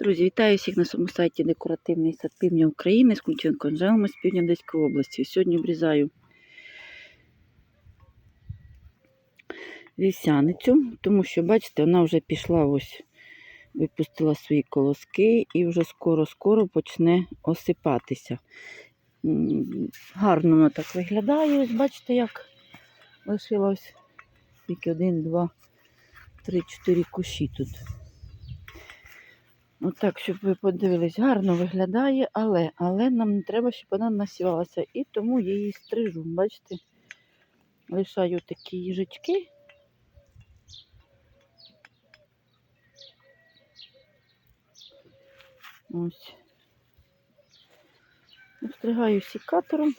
Друзі, вітаю всіх на своєму сайті Декоративний сад Півдня України з Ключенко Анжелами з півдня Одеської області. Сьогодні обрізаю вівсяницю, тому що, бачите, вона вже пішла ось, випустила свої колоски і вже скоро-скоро почне осипатися. Гарно вона так виглядає. Ось бачите, як лишилось тільки один, два, три, чотири кущі тут. Отак, щоб ви подивились, гарно виглядає, але, але нам не треба, щоб вона насівалася. І тому я її стрижу. Бачите, лишаю такі їжачки. Ось. Обстригаю сікатором.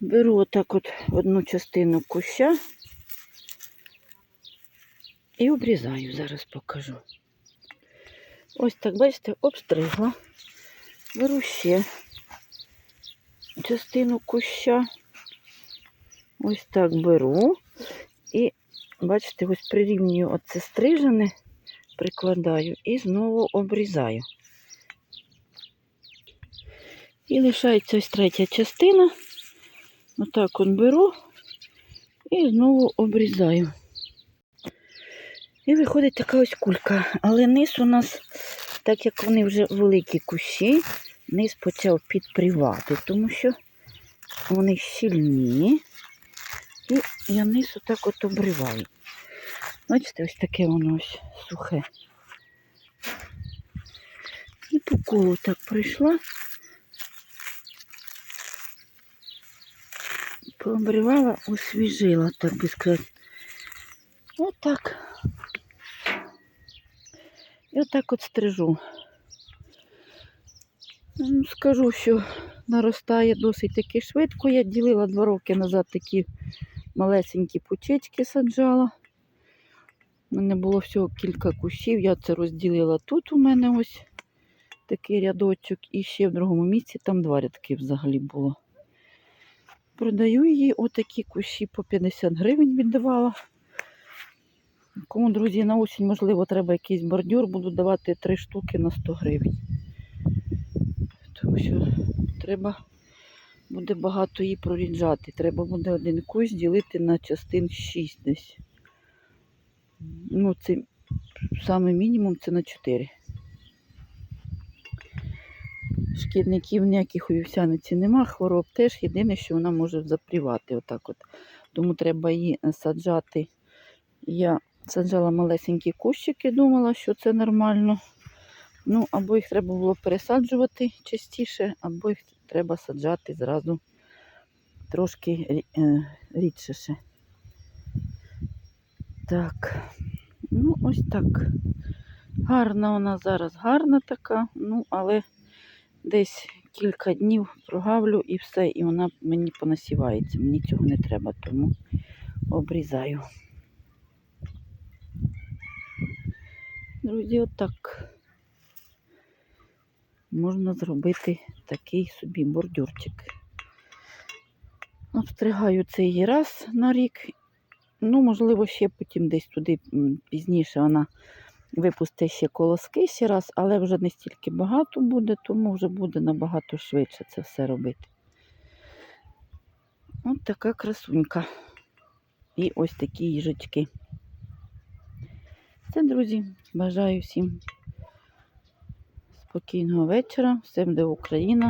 Беру отак от одну частину куща і обрізаю, зараз покажу. Ось так, бачите, обстригла. Беру ще частину куща. Ось так беру. І, бачите, ось прирівнюю оце стрижене, прикладаю і знову обрізаю. І лишається ось третя частина. Отак от беру і знову обрізаю. І виходить така ось кулька. Але низ у нас, так як вони вже великі кущі, низ почав підпрівати, тому що вони щільні. І я низ отак от обриваю. Бачите, ось таке воно ось сухе. І по колу так пройшла. Пообривала, освіжила, так би сказати. Отак. І отак от стрижу. Ну, Скажу, що наростає досить таки швидко. Я ділила два роки назад такі малесенькі пучечки саджала. У мене було всього кілька кущів. Я це розділила тут у мене ось такий рядочок. І ще в другому місці там два рядки взагалі було. Продаю її отакі кущі по 50 гривень віддавала. Кому, друзі, на осінь, можливо, треба якийсь бордюр, буду давати 3 штуки на 100 гривень. Тому що треба буде багато її проріджати. Треба буде один кущ ділити на частин 6 десь. Ну, це саме мінімум це на 4. Шкідників ніяких у вівсяниці нема, хвороб теж. Єдине, що вона може запрівати. Отак от. Тому треба її саджати. Я саджала малесенькі кущики, думала, що це нормально. Ну, або їх треба було пересаджувати частіше, або їх треба саджати зразу трошки е, рідше. Так, ну ось так. Гарна вона зараз, гарна така, ну, але десь кілька днів прогавлю і все, і вона мені понасівається. Мені цього не треба, тому обрізаю. Друзі, отак можна зробити такий собі бордюрчик. Обстригаю цей раз на рік. Ну, можливо, ще потім десь туди пізніше вона випустить ще колоски ще раз, але вже не стільки багато буде, тому вже буде набагато швидше це все робити. От така красунька. І ось такі їжачки. Це, друзі, бажаю всім спокійного вечора. всім де Україна.